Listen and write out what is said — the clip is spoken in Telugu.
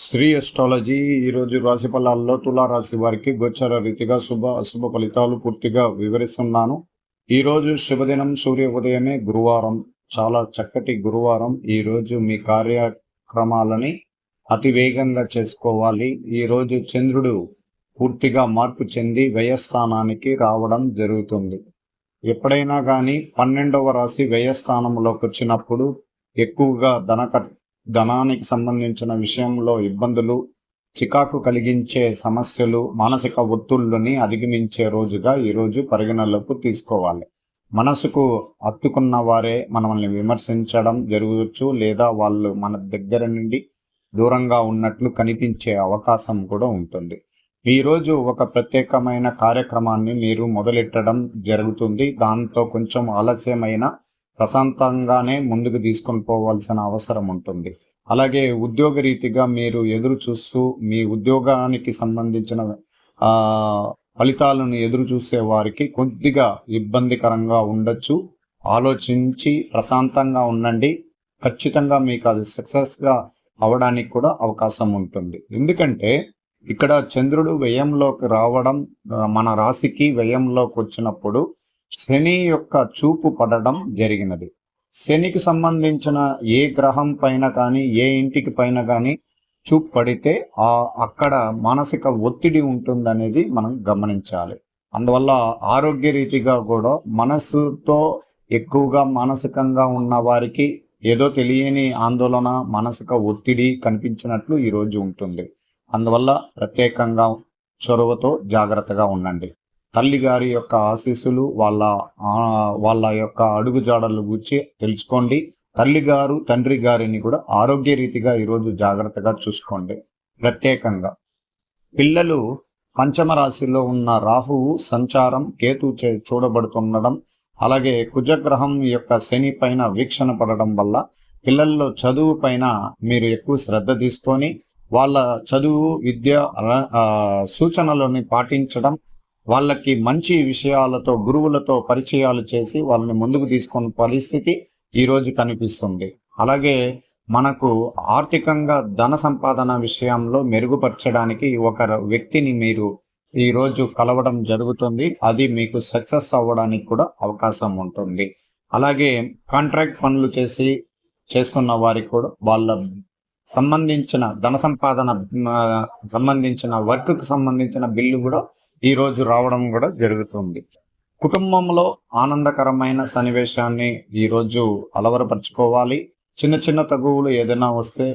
శ్రీ అస్ట్రాలజీ ఈరోజు రాశి ఫలాల్లో తులారాశి వారికి గోచర రీతిగా శుభ అశుభ ఫలితాలు పూర్తిగా వివరిస్తున్నాను. ఈరోజు శుభదినం సూర్య ఉదయమే గురువారం. చాలా చక్కటి గురువారం. ఈరోజు మీ కార్యక్రమాలని అతి వేగంగా చేసుకోవాలి. ఈరోజు చంద్రుడు పూర్తిగా మార్పు చెంది వ్యయస్థానానికి రావడం జరుగుతుంది. ఎప్పుడైనా కానీ పన్నెండవ రాశి వ్యయస్థానంలోకి వచ్చినప్పుడు ఎక్కువగా ధన ధనానికి సంబంధించిన విషయంలో ఇబ్బందులు చికాకు కలిగించే సమస్యలు మానసిక ఒత్తుళ్ళుని అధిగమించే రోజుగా ఈరోజు పరిగణలోకి తీసుకోవాలి. మనసుకు అత్తుకున్న వారే మనల్ని విమర్శించడం జరగవచ్చు లేదా వాళ్ళు మన దగ్గర నుండి దూరంగా ఉన్నట్లు కనిపించే అవకాశం కూడా ఉంటుంది. ఈరోజు ఒక ప్రత్యేకమైన కార్యక్రమాన్ని మీరు మొదలెట్టడం జరుగుతుంది. దాంతో కొంచెం ఆలస్యమైన ప్రశాంతంగానే ముందుకు తీసుకొని పోవాల్సిన అవసరం ఉంటుంది. అలాగే ఉద్యోగ రీతిగా మీరు ఎదురు చూస్తూ మీ ఉద్యోగానికి సంబంధించిన ఫలితాలను ఎదురు చూసే వారికి కొద్దిగా ఇబ్బందికరంగా ఉండొచ్చు. ఆలోచించి ప్రశాంతంగా ఉండండి. ఖచ్చితంగా మీకు అది సక్సెస్గా అవడానికి కూడా అవకాశం ఉంటుంది. ఎందుకంటే ఇక్కడ చంద్రుడు వ్యయంలోకి రావడం మన రాశికి వ్యయంలోకి వచ్చినప్పుడు శని యొక్క చూపు పడడం జరిగినది. శనికి సంబంధించిన ఏ గ్రహం పైన కానీ ఏ ఇంటికి పైన కానీ చూపు పడితే ఆ అక్కడ మానసిక ఒత్తిడి ఉంటుందనేది మనం గమనించాలి. అందువల్ల ఆరోగ్య రీతిగా కూడా మనసుతో ఎక్కువగా మానసికంగా ఉన్న వారికి ఏదో తెలియని ఆందోళన మానసిక ఒత్తిడి కనిపించినట్లు ఈరోజు ఉంటుంది. అందువల్ల ప్రత్యేకంగా చొరవతో జాగ్రత్తగా ఉండండి. తల్లి గారి యొక్క ఆశీస్సులు వాళ్ళ వాళ్ళ యొక్క అడుగుజాడలు గురించి తెలుసుకోండి. తల్లి గారు తండ్రి గారిని కూడా ఆరోగ్య రీతిగా ఈరోజు జాగ్రత్తగా చూసుకోండి. ప్రత్యేకంగా పిల్లలు పంచమ రాశిలో ఉన్న రాహువు సంచారం కేతు చే చూడబడుతుండడం అలాగే కుజగ్రహం యొక్క శని పైన వీక్షణ పడడం వల్ల పిల్లల్లో చదువు పైన మీరు ఎక్కువ శ్రద్ధ తీసుకొని వాళ్ళ చదువు విద్య సూచనలని పాటించడం వాళ్ళకి మంచి విషయాలతో గురువులతో పరిచయాలు చేసి వాళ్ళని ముందుకు తీసుకున్న పరిస్థితి ఈరోజు కనిపిస్తుంది. అలాగే మనకు ఆర్థికంగా ధన సంపాదన విషయంలో మెరుగుపరచడానికి ఒక వ్యక్తిని మీరు ఈరోజు కలవడం జరుగుతుంది. అది మీకు సక్సెస్ అవ్వడానికి కూడా అవకాశం ఉంటుంది. అలాగే కాంట్రాక్ట్ పనులు చేసి చేస్తున్న వారికి కూడా వాళ్ళ సంబంధించిన ధన సంపాదన సంబంధించిన వర్క్కి సంబంధించిన బిల్లు కూడా ఈరోజు రావడం కూడా జరుగుతుంది. కుటుంబంలో ఆనందకరమైన సన్నివేశాన్ని ఈరోజు అలవరపరచుకోవాలి. చిన్న చిన్న తగువులు ఏదైనా వస్తే